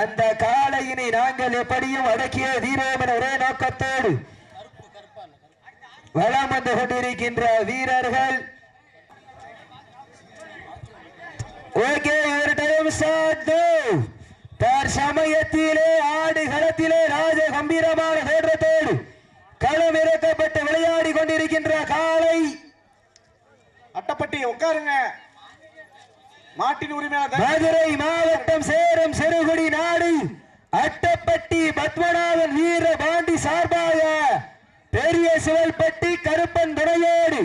அந்த காளையினை நாங்கள் எப்படியும் அடக்கிய தீரோம் என ஒரே நோக்கத்தோடு வளம் வந்து கொண்டிருக்கின்ற வீரர்கள். ஓகே ஒரு டைம் சாத்து தற்சமயத்திலே ஆடு களத்திலே ராஜ கம்பீரமான தோற்றத்தோடு களம் இறக்கப்பட்டு விளையாடி கொண்டிருக்கின்ற காளை. அட்டப்பட்டி உட்காருங்க. மாட்டின் உரிமையாளர் மதுரை மாவட்டம் சேரும் சிறுகுடி நாடு. அட்டப்பட்டி பத்மநாதன் வீர பாண்டி சார்பாக பெரிய சிவல்பட்டி கருப்பன் துணையோடு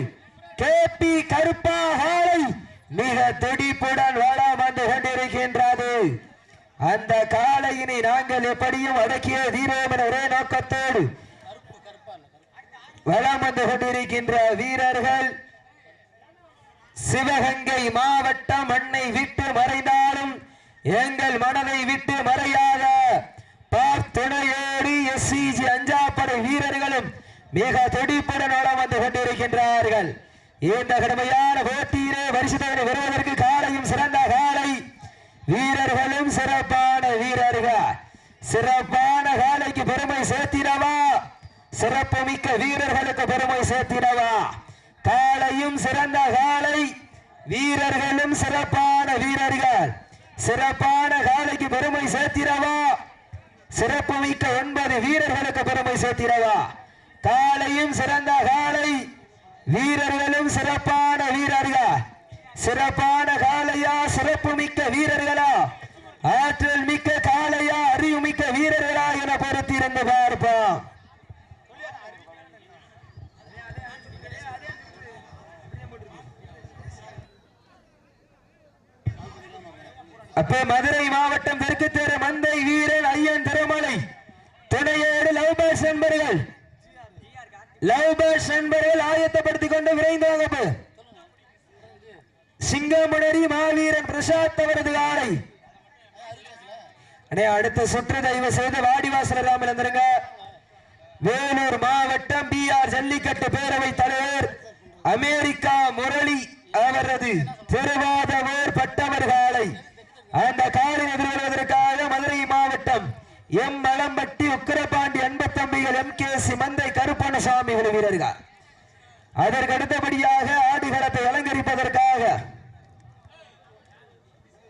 கே பி கருப்பா ஹாலை மிக துடிப்புடன் வளம் வந்து கொண்டிருக்கின்றது. அந்த காளையினை நாங்கள் எப்படியும் அடக்கிய தீரோம் என ஒரே நோக்கத்தோடு வளம் வந்து கொண்டிருக்கின்ற வீரர்கள் சிவகங்கை மாவட்டம் மண்ணை விட்டு மறைந்தாலும் எங்கள் மனதை விட்டு மறையாத பார்த்துணையோடு எஸ்சிஜி அஞ்சாப்படை வீரர்களும் மிக துடிப்புடன் வளம் வந்து கொண்டிருக்கின்றார்கள். இந்த கடுமையான போட்டியிலே வருஷத்தை வருவதற்கு காலையும் சிறந்த காலை. வீரர்களும் சிறப்பான வீரர்கள். சிறப்பான காலைக்கு பெருமை சேர்த்திடவா? சிறப்பு மிக்க வீரர்களுக்கு பெருமை சேர்த்திடவா? காலையும் சிறந்த காலை. வீரர்களும் சிறப்பான வீரர்கள். சிறப்பான காலைக்கு பெருமை சேர்த்திரவா சிறப்பு மிக்க ஒன்பது வீரர்களுக்கு பெருமை சேர்த்திரவா காலையும் சிறந்த காலை வீரர்களும் சிறப்பான வீரர்கள். சிறப்பான காலையா சிறப்பு மிக்க வீரர்களா? ஆற்றல் மிக்க காளையா? அறிவு மிக்க வீரர்களா? என பொறுத்திருந்து பார்ப்போம். அப்போ மதுரை மாவட்டம் தெற்கு தேர மந்தை வீரன் ஐயன் திருமலை. துணையோடு லவ் பேர்ஸ் நண்பர்கள். லவ் பேர்ஸ் நண்பர்கள் ஆயத்தப்படுத்திக் கொண்டு விரைந்து வகுப்பு. சிங்கமுனரி மாவீரன் பிரசாத் அவரது ஆடை. அடுத்த சுற்று தயவு செய்து வாடிவாசல் ராமல் இருந்திருங்க. வேலூர் மாவட்டம் பி ஆர் ஜல்லிக்கட்டு பேரவை தலைவர் அமெரிக்கா முரளி அவரது திருவாதவர் பட்டவர்கள். அந்த காலை எதிர்கொள்வதற்காக மதுரை மாவட்டம் M Malampatti Ukkarapandi அன்பத்தம்பிகள் M K C Manthai Karuppanasamy வீரர்கள். அதற்கு அடுத்தபடியாக ஆடுகளத்தை அலங்கரிப்பதற்காக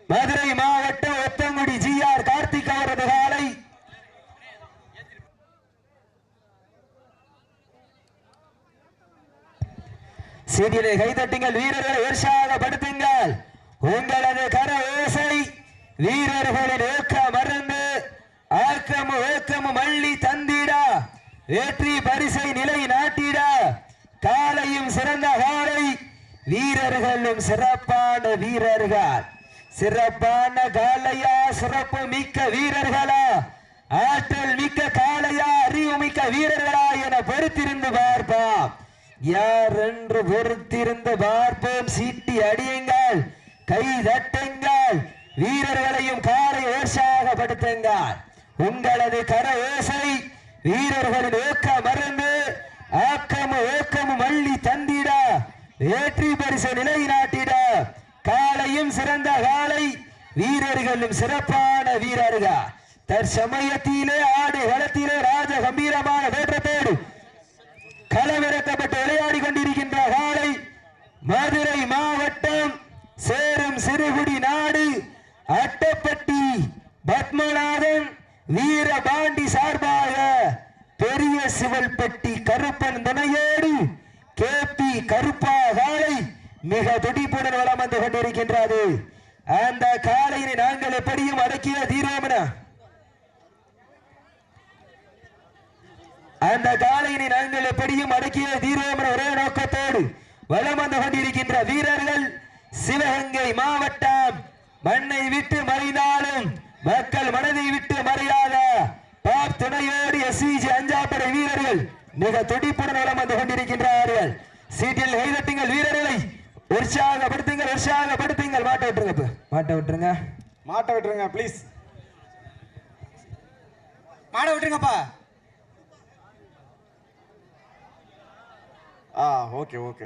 மதுரை மாவட்டம் ஒத்தங்குடி ஜி ஆர் கார்த்திக் அவரது காலை சீடியை கைதட்டுங்கள் வீரர்களை உற்சாகப்படுத்துங்கள். உங்களது கர ஓசை வீரர்களின் ஏக்கம் மறந்து ஆக்கமும் ஏக்கமும் மல்லி தந்திடா. வெற்றி பரிசை நிலை நாட்டிடா. காலையும் சிறந்த காலை வீரர்களும் சிறப்பான வீரர்கள். சிறப்பான காலையா சிறப்பு மிக்க வீரர்களா? ஆற்றல் மிக்க காளையா அறிவு மிக்க வீரர்களா என பொறுத்திருந்து பார்ப்போம். யார் என்று பொறுத்திருந்து பார்ப்போம். சீட்டி அடியுங்கள் கை தட்டுங்கள். வீரர்களையும் காலை உற்சாகப்படுத்துங்கள் உங்களது கர ஓசை வீரர்களின் ஏக்க மருந்து ஆக்கமும் ஏக்கமும் மல்லி தந்திட வெற்றி பரிசு நிலைநாட்டிட. காலையும் சிறந்த காலை வீரர்களும் சிறப்பான வீரர்கள். தற்சமயத்திலே ஆடு களத்திலே ராஜ கம்பீரமான வேற்றத்தோடு களமிறக்கப்பட்டு விளையாடி கொண்டிருக்கின்ற காலை மதுரை மாவட்டம் சேரும் சிறுகுடி நாடு அட்டப்பட்டி பத்மநாதன் வீரபாண்டி சார்பாக பெரிய சிவல்பட்டி கருப்பன் துணையோடு கே பி கருப்பா காலை மிக துடிப்புடன் வளம் வந்து கொண்டிருக்கின்றது. அந்த காலையினை நாங்கள் எப்படியும் அடக்கிய தீரோமன அந்த காலையினை நாங்கள் எப்படியும் அடக்கிய தீரோம் ஒரே நோக்கத்தோடு வளம் வந்து கொண்டிருக்கின்ற வீரர்கள் சிவகங்கை மாவட்டம் மண்ணை விட்டு மறைந்தாலும் மக்கள் மனதை விட்டு மறையாத பாப் துணையோடு எஸ்சிஜி அஞ்சாப்படை வீரர்கள் மிக துடிப்புடன் வலம் வந்து கொண்டிருக்கின்றார்கள். சீட்டில் கைதட்டுங்கள் வீரர்களை. உற்சாகப்படுத்துங்கள் உற்சாகப்படுத்துங்கள். மாட்ட விட்டுருங்க இப்போ. மாட்ட விட்டுருங்க. மாட்ட விட்டுருங்க ப்ளீஸ் மாட விட்டுருங்கப்பா. ஆ ஓகே ஓகே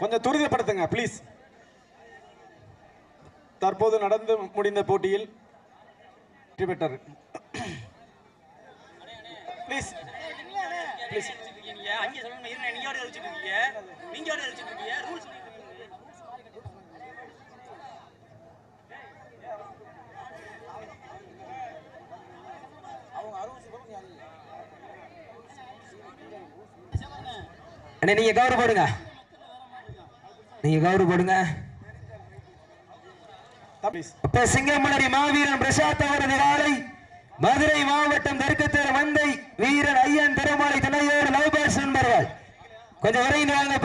கொஞ்சம் துரிதப்படுத்துங்க ப்ளீஸ் தற்போது நடந்து முடிந்த போட்டியில் வெற்றி பெற்றார் ப்ளீஸ் ப்ளீஸ் நீங்க கவரு அண்ணே போடுங்க. நீங்க கவரு போடுங்க. சிங்கமலரி மாவீரன் பிரசாத் அவரது காலை மதுரை மாவட்டம் தெற்குத்தேர் மந்தை வீரன் ஐயன் திருமாலை துணையோடு லவ் பேர்ஸ் நண்பர்கள். கொஞ்சம் விரைந்து வாங்க